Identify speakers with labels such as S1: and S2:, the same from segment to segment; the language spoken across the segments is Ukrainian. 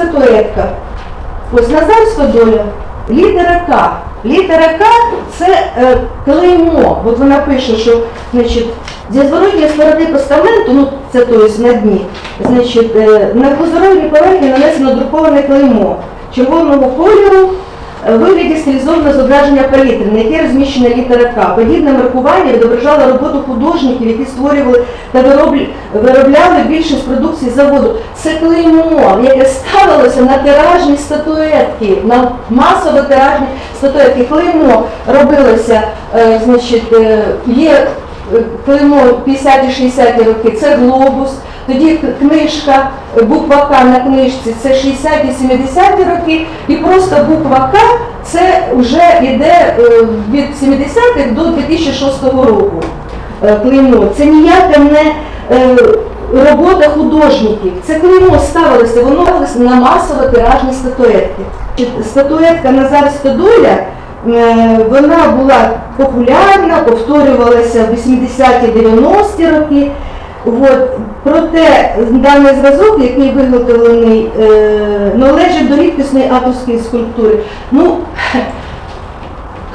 S1: статуетка. Ось Назар доля, літера К. Літера К це е, клеймо. От вона пише, що значить, зі зворотньої сторони постаменту, ну це то есть на дні, значить, е, на позоровій поверхні нанесено друковане клеймо червоного кольору е, стилізованого зображення палітри, на якій розміщена літера К. Подібне маркування відображало роботу художників, які створювали та виробляли більшість продукції заводу. Це клеймо, яке ставилося на тиражні статуетки, на масово тиражні статуетки. Клеймо робилося, е, значить, е, є клеймо 50-60 роки, це глобус. Тоді книжка, буква К на книжці це 60-70 роки, і просто буква К це вже йде е, від 70-х до 2006 року. е, Клеймо. Це ніяка не е, робота художників. Це клеймо ставилося, воно на масово тиражні статуетки. Статуетка Назар Стодоля вона була популярна, повторювалася в 80-ті-90-ті роки. От, проте даний зразок, який виготовлений, е, належить до рідкісної авторської скульптури. Ну,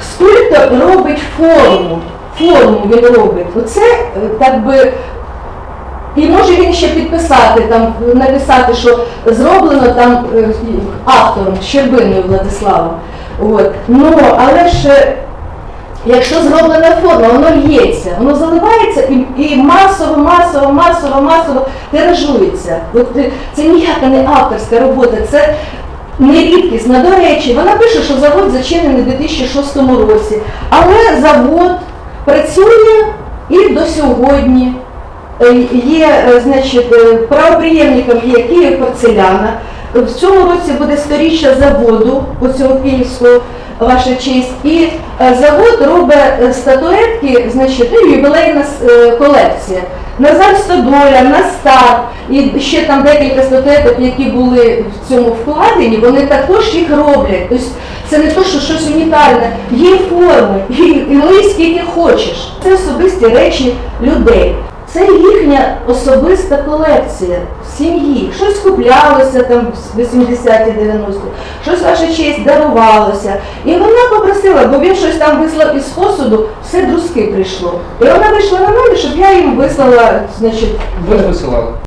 S1: скульптор робить форму, форму він робить. Оце е, так би. І може він ще підписати, там, написати, що зроблено там е, автором Щербиною Владиславом. От. Ну, але ж е, Якщо зроблена форма, воно лється, воно заливається і, і масово, масово, масово, масово тиражується. От е, це ніяка не авторська робота, це не рідкісна. До речі, вона пише, що завод зачинений у 2006 році, але завод працює і до сьогодні. Е, Є, е, значить, е, правоприємником є Київ порцеляна. В цьому році буде сторіччя заводу оцього київського, ваша честь. І завод робить статуетки, значить, ну, ювілейна колекція. Назар Стодоля, Настар і ще там декілька статуеток, які були в цьому вкладені, вони також їх роблять. Тобто це не то, що щось унікальне. Є форми, і, лий скільки хочеш. Це особисті речі людей. Це їхня особиста колекція сім'ї. Щось куплялося там в 80-ті, 90-ті, щось ваша честь дарувалося. І вона попросила, бо він щось там вислав із посуду, все друзки прийшло. І вона вийшла на мене, щоб я їм вислала, значить,
S2: Ви висилали.